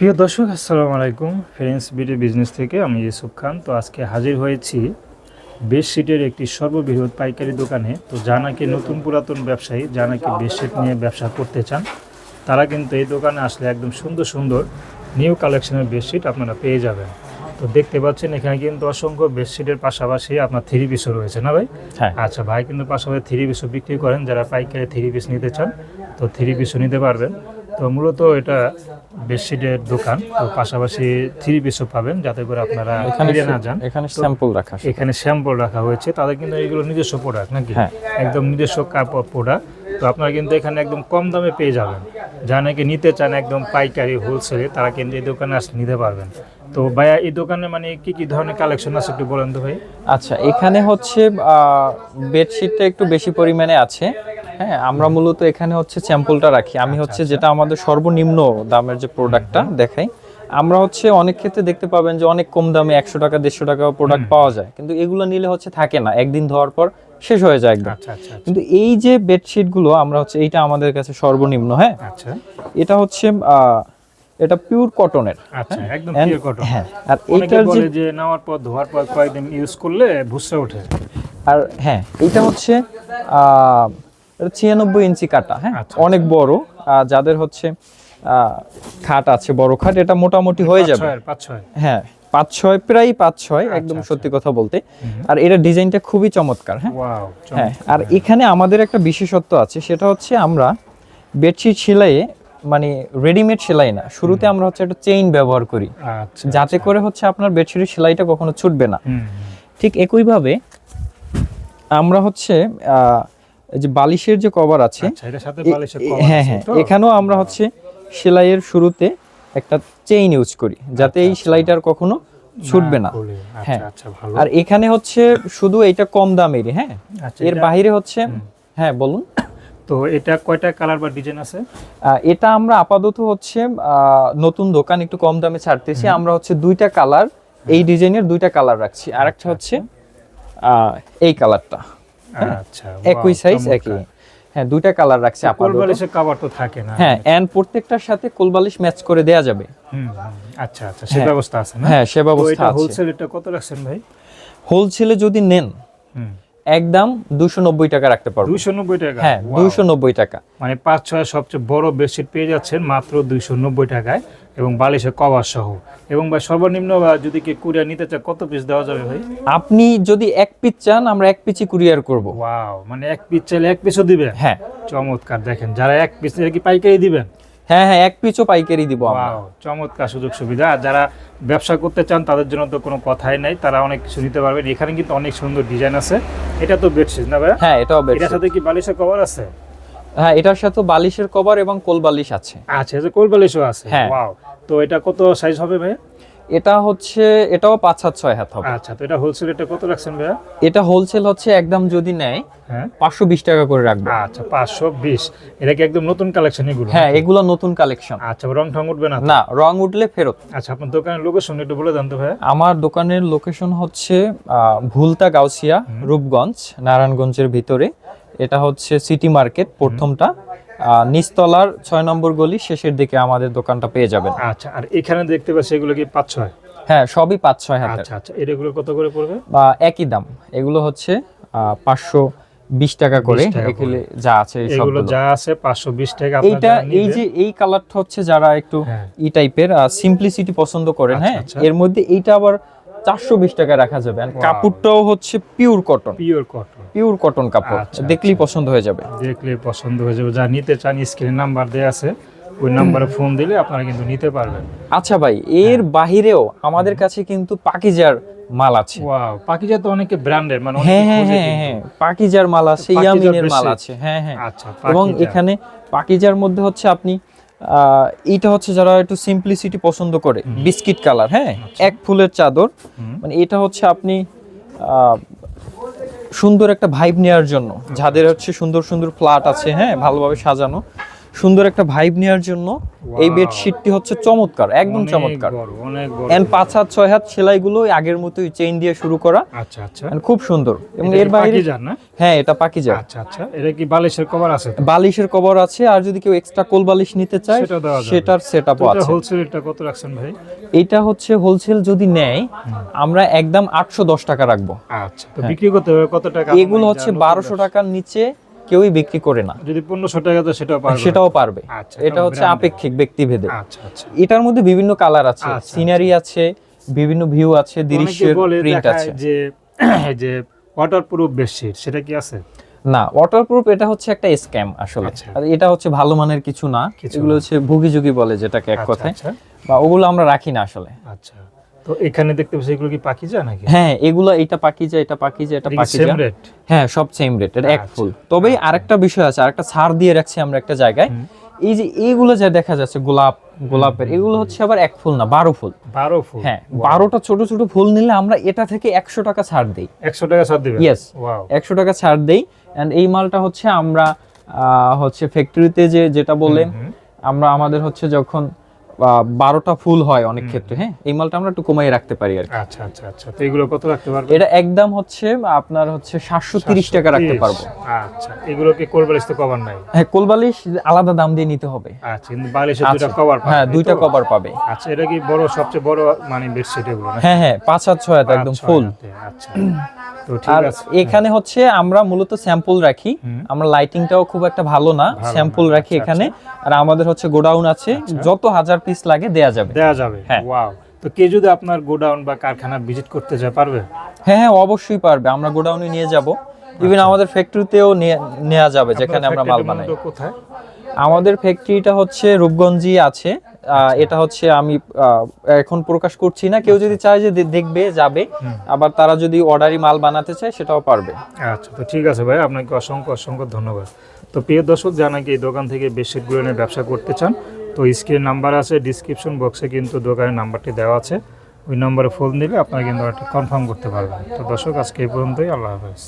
প্রিয় দর্শক আসসালামু আলাইকুম। ফ্রেন্ডস বিডি বিজনেস থেকে আমি ইউসুফ খান। তো আজকে হাজির হয়েছি বেডশিটের একটি সর্ববৃহৎ পাইকারি দোকানে। তো যা নাকি নতুন পুরাতন ব্যবসায়ী যা নাকি বেডশিট নিয়ে ব্যবসা করতে চান তারা কিন্তু এই দোকানে আসলে একদম সুন্দর সুন্দর নিউ কালেকশনের বেডশিট আপনারা পেয়ে যাবেন। তো দেখতে পাচ্ছেন এখানে কিন্তু অসংখ্য বেডশিটের পাশাপাশি আপনার থ্রি পিসও রয়েছে না ভাই? হ্যাঁ। আচ্ছা ভাই কিন্তু পাশাপাশি থ্রি পিসও বিক্রি করেন। যারা পাইকারি থ্রি পিস নিতে চান তো থ্রি পিসও নিতে পারবেন। তো মূলত এটা বেডশিটের দোকান। তো পাশাপাশি থ্রি পিসও পাবেন যাতে করে আপনারা এখানে না যান। এখানে স্যাম্পল রাখা এখানে স্যাম্পল রাখা হয়েছে। তাদের কিন্তু এগুলো নিজস্ব প্রোডাক্ট নাকি? হ্যাঁ। একদম নিজস্ব কাপড় প্রোডাক্ট তো আপনারা কিন্তু এখানে একদম কম দামে পেয়ে যাবেন। যা নাকি নিতে চান একদম পাইকারি হোলসেলে তারা কিন্তু এই দোকানে আস নিতে পারবেন। তো ভাইয়া এই দোকানে মানে কি কি ধরনের কালেকশন আছে একটু বলেন তো ভাই? আচ্ছা এখানে হচ্ছে বেডশিটটা একটু বেশি পরিমাণে আছে। হ্যাঁ আমরা মূলত এখানে হচ্ছে স্যাম্পলটা রাখি। আমি হচ্ছে যেটা আমাদের সর্বনিম্ন দামের যে প্রোডাক্টটা দেখাই আমরা হচ্ছে অনেক ক্ষেত্রে দেখতে পাবেন যে অনেক কম দামে একশো টাকা দেড়শো টাকা প্রোডাক্ট পাওয়া যায়। কিন্তু এগুলো নিলে হচ্ছে থাকে না একদিন ধোয়ার পর শেষ হয়ে যায় একদম। আচ্ছা আচ্ছা আচ্ছা, কিন্তু এই যে বেডশিটগুলো আমরা হচ্ছে এইটা আমাদের কাছে সর্বনিম্ন হ্যাঁ? আচ্ছা। এটা হচ্ছে এটা পিওর কটনের আচ্ছা একদম পিওর কটন হ্যাঁ আর এটার যে যে নেওয়ার পর ধোয়ার পর কয়েকদিন ইউজ করলে ভুসরা ওঠে। আর হ্যাঁ এটা হচ্ছে এটা ছিয়ানব্বই ইঞ্চি কাটা হ্যাঁ? আচ্ছা, অনেক বড়। যাদের হচ্ছে খাট আছে বড় খাট এটা মোটামুটি হয়ে যাবে। হ্যাঁ পাঁচ ছয় প্রায় পাঁচ ছয় একদম আচ্ছা। সত্যি কথা বলতে। আর এটা ডিজাইনটা খুবই চমৎকার হ্যাঁ? হ্যাঁ আর এখানে আমাদের একটা বিশেষত্ব আছে সেটা হচ্ছে আমরা বেডশিট সেলাইয়ে মানে রেডিমেড সেলাই না শুরুতে আমরা হচ্ছে একটা চেইন ব্যবহার করি। আচ্ছা যাতে করে হচ্ছে আপনার বেডশিটের সেলাইটা কখনো ছুটবে না। ঠিক একইভাবে আমরা হচ্ছে আহ, এই যে বালিশের যে কভার আছে আচ্ছা হ্যাঁ হ্যাঁ এখানেও আমরা হচ্ছে সেলাইয়ের শুরুতে একটা চেইন ইউজ করি যাতে এই সেলাইটার কখনো ছুটবে না। আচ্ছা হ্যাঁ। আচ্ছা আর এখানে হচ্ছে শুধু এটা কম দামেরই হ্যাঁ? আচ্ছা এর বাইরে হচ্ছে হ্যাঁ বলুন। তো এটা কয়টা কালার বা ডিজাইন আছে? আহ, এটা আমরা আপাতত হচ্ছে আহ, নতুন দোকান একটু কম দামে ছাড়তেছি। আমরা হচ্ছে দুইটা কালার এই ডিজাইনের দুইটা কালার রাখছি। আর একটা হচ্ছে আহ, এই কালারটা। আচ্ছা একই সাইজ একই। হ্যাঁ দুইটা কালার রাখছি আপাতত। কভার তো থাকে না। হ্যাঁ এন্ড প্রত্যেকটার সাথে কোলবালিশ ম্যাচ করে দেয়া যাবে। হুম, আচ্ছা আচ্ছা সে হ্যাঁ। ব্যবস্থা আছে না? হ্যাঁ সে ব্যবস্থা আছে। হোলসেল এটা কত রাখছেন ভাই? হোলসেলে যদি নেন হুম। একদম দুশো নব্বই টাকা রাখতে পারব। নব্বই টাকা? হ্যাঁ! দুইশো নব্বই টাকা। মানে পাঁচ ছয় সবচেয়ে বড় বেডশিট পেয়ে যাচ্ছেন মাত্র দুইশো নব্বই টাকায়। এবং বালিশের কভার সহ। এবং ভাই সর্বনিম্ন বা যদি কি কুরিয়ার নিতে চায় কত পিস দেওয়া যাবে ভাই? আপনি যদি এক পিস চান আমরা এক পিসই কুরিয়ার করব। ওয়াও মানে এক পিস চাইলে এক পিসও দিবেন? হ্যাঁ। চমৎকার দেখেন যারা এক পিস কি পাইকারি দিবেন? হ্যাঁ হ্যাঁ এক পিসও পাইকারি দিব আমরা। ওয়াও চমৎকার সুযোগ সুবিধা। আর যারা ব্যবসা করতে চান তাদের জন্য তো কোনো কথাই নাই। তারা অনেক কিছু নিতে পারবেন। এখানে কিন্তু অনেক সুন্দর ডিজাইন আছে। এটা তো বেডশিট না ভাই হ্যাঁ এটাও বেশ এটার সাথে কি বালিশের কভার আছে? হ্যাঁ এটার সাথে বালিশের কভার এবং কোল বালিশ আছে। আচ্ছা কোল বালিশও আছে। হ্যাঁ। ওয়াও তো এটা কত সাইজ হবে ভাই এটা হচ্ছে এটাও পাঁচ হাত ছয় হাত হবে। আচ্ছা তো এটা হোলসেল এটা কত রাখছেন ভাইয়া? এটা হোলসেল হচ্ছে একদম যদি নেয় হ্যাঁ। পাঁচশো বিশ টাকা করে রাখব। আচ্ছা পাঁচশো বিশ। এটা কি একদম নতুন কালেকশন এগুলো? হ্যাঁ এগুলো নতুন কালেকশন আচ্ছা রং ঠং উঠবে না না রং উঠলে ফেরত। আচ্ছা আপনার দোকানের লোকেশন একটু বলে দেন তো ভাইয়া। আমার দোকানের লোকেশন হচ্ছে ভুলতা গাউসিয়া রূপগঞ্জ নারায়ণগঞ্জের ভিতরে। এটা হচ্ছে সিটি মার্কেট প্রথমটা। নিচতলার ছয় নম্বর গলি শেষের দিকে আমাদের দোকানটা পেয়ে যাবেন। আচ্ছা আর এখানে দেখতে পাচ্ছি এগুলো কি পাঁচ ছয়? হ্যাঁ সবই পাঁচ ছয় হাজার আচ্ছা আচ্ছা এগুলো কত করে পড়বে? বা একই দাম। এগুলো হচ্ছে পাঁচশো বিশ টাকা করে। 20 এগুলো যা আছে এই এগুলো সবগুলো। যা আছে পাঁচশো বিশ টাকা এইটা যারা এই যে এই কালারটা হচ্ছে যারা একটু হ্যাঁ। ই টাইপের সিম্পলিসিটি পছন্দ করেন আচ্ছা, হ্যাঁ আচ্ছা। এর মধ্যে এইটা আবার চারশো বিশ টাকা রাখা যাবে। আর কাপড়টাও হচ্ছে pure cotton pure cotton pure cotton কাপড়। আচ্ছা, দেখলেই পছন্দ হয়ে যাবে। দেখলে পছন্দ হয়ে যাবে। যা নিতে চান স্ক্রিনে নাম্বার দেওয়া আছে। ওই নাম্বারে ফোন দিলে আপনারা কিন্তু নিতে পারবেন। আচ্ছা ভাই এর বাহিরেও আমাদের কাছে কিন্তু পাকিজার মাল আছে। ওয়াও পাখিজা তো অনেকে ব্র্যান্ডের মানে হ্যাঁ হ্যাঁ হ্যাঁ হ্যাঁ। পাকিজার মাল আছে ইয়ামিনের মাল আছে। হ্যাঁ হ্যাঁ। আচ্ছা এবং এখানে পাকিজার মধ্যে হচ্ছে আপনি আহ, এইটা হচ্ছে যারা একটু সিম্পলিসিটি পছন্দ করে বিস্কিট কালার হ্যাঁ? এক ফুলের চাদর। মানে এটা হচ্ছে আপনি আহ, সুন্দর একটা ভাইব নেওয়ার জন্য। যাদের হচ্ছে সুন্দর সুন্দর ফ্ল্যাট আছে হ্যাঁ? ভালোভাবে সাজানো। সুন্দর একটা ভাইব নেওয়ার জন্য এই বেডশিটটি হচ্ছে চমৎকার একদম চমৎকার। এন্ড পাঁচ হাত ছয় হাত সেলাইগুলো ওই আগের মতোই চেইন দিয়ে শুরু করা। আচ্ছা আচ্ছা। খুব সুন্দর। এবং এর বাইরে হ্যাঁ এটা পাকিজা আচ্ছা আচ্ছা। এটা কি বালিশের কভার আছে বালিশের কভার আছে আর যদি কেউ এক্সট্রা কোল বালিশ নিতে চায় সেটার সেট তো এটা আছে। হোলসেল রেটটা কত রাখছেন ভাই? এটা হচ্ছে হোলসেল যদি নেয় আমরা একদম আটশো দশ টাকা রাখব। আচ্ছা তো বিক্রি করতে হবে কত টাকা। এগুলো হচ্ছে যা নতুন বারোশো ব্যবসা? টাকার নিচে কেউই বিক্রি করে না। যদি পনেরোশো টাকা তো সেটাও পারবে সেটাও পারবে। আচ্ছা, এটা হচ্ছে আপেক্ষিক ব্যক্তিভেদে। আচ্ছা আচ্ছা। এটার মধ্যে বিভিন্ন কালার আছে সিনারি আছে বিভিন্ন ভিউ আছে দৃশ্যের প্রিন্ট আছে। যে যে ওয়াটারপ্রুফ বেডশিট সেটা কি আছে? না ওয়াটারপ্রুফ এটা হচ্ছে একটা স্ক্যাম আসলে। আর এটা হচ্ছে ভালো মানের কিছু না। এগুলো হচ্ছে ভুগিযুগি বলে যেটাকে এক কথায়। বা ওগুলো আমরা রাখি না আসলে। আচ্ছা। তো এখানে দেখতে পাচ্ছি এগুলো কি পাখি যায় নাকি? হ্যাঁ এগুলো এটা পাকিজা এটা পাকিজা এটা সেম রেট হ্যাঁ সব সেম রেট এটা এক আচ্ছা, ফুল। তবে আরেকটা বিষয় আছে আরেকটা ছাড় দিয়ে রাখছি আমরা একটা জায়গায়। এই যে এইগুলো যা দেখা যাচ্ছে গোলাপ গোলাপের এগুলো হচ্ছে আবার এক ফুল না বারো ফুল। বারো ফুল হ্যাঁ বারোটা ছোট ছোট ফুল নিলে আমরা এটা থেকে একশো টাকা ছাড় দিই। একশো টাকা ছাড় দিবে ইয়েস একশো টাকা ছাড় দেই। অ্যান্ড এই মালটা হচ্ছে আমরা আহ, হচ্ছে ফ্যাক্টরিতে যে যেটা বলে আমরা আমাদের হচ্ছে যখন বারোটা ফুল হয় অনেক ক্ষেত্রে হ্যাঁ? এই মালটা আমরা একটু কমাই রাখতে পারি আর আচ্ছা আচ্ছা আচ্ছা। তো এগুলো কত রাখতে পারবে এটা একদম হচ্ছে আপনার হচ্ছে সাতশো তিরিশ টাকা রাখতে পারব। আচ্ছা এগুলো কি করবে তো কভার নাই? হ্যাঁ কোলবালিশ আলাদা দাম দিয়ে নিতে হবে। আচ্ছা বালিশের দুইটা আচ্ছা, কভার হ্যাঁ দুইটা কভার পাবে। আচ্ছা এটা কি বড় সবচেয়ে বড় মানে বেডশিট এগুলো হ্যাঁ হ্যাঁ পাঁচ হাত ছয় একদম আচ্ছা, ফুল আচ্ছা। আর এখানে হচ্ছে আমরা মূলত স্যাম্পল রাখি। আমরা লাইটিংটাও খুব একটা ভালো না। স্যাম্পল রাখি আচ্ছা, এখানে আর আমাদের হচ্ছে গোডাউন আছে। যত হাজার পিস লাগে দেয়া যাবে। দেয়া যাবে। হ্যাঁ। ওয়াও তো কে যদি আপনার গোডাউন বা কারখানা ভিজিট করতে যায় পারবে? হ্যাঁ হ্যাঁ অবশ্যই পারবে। আমরা গোডাউনে নিয়ে যাব। ইভেন আমাদের ফ্যাক্টরিতেও নেওয়া যাবে যেখানে আমরা মাল বানাই। কোথায়? আমাদের ফ্যাক্টরিটা হচ্ছে রূপগঞ্জই আছে। এটা হচ্ছে আমি এখন প্রকাশ করছি না। কেউ যদি চায় যে দেখবে যাবে। আবার তারা যদি অর্ডারি মাল বানাতে চায় সেটাও পারবে। আচ্ছা তো ঠিক আছে ভাই আপনাকে অসংখ্য অসংখ্য ধন্যবাদ। তো প্রিয় দর্শক যারা কি এই দোকান থেকে বেডশিটগুলো নিয়ে ব্যবসা করতে চান তো স্ক্রিন নাম্বার আছে ডিসক্রিপশন বক্সে কিন্তু দোকানের নাম্বারটি দেওয়া আছে। ওই নম্বরে ফোন দিলে আপনারা কিন্তু কনফার্ম করতে পারবেন। তো দর্শক আজকে এই পর্যন্তই আল্লাহ হাফেজ।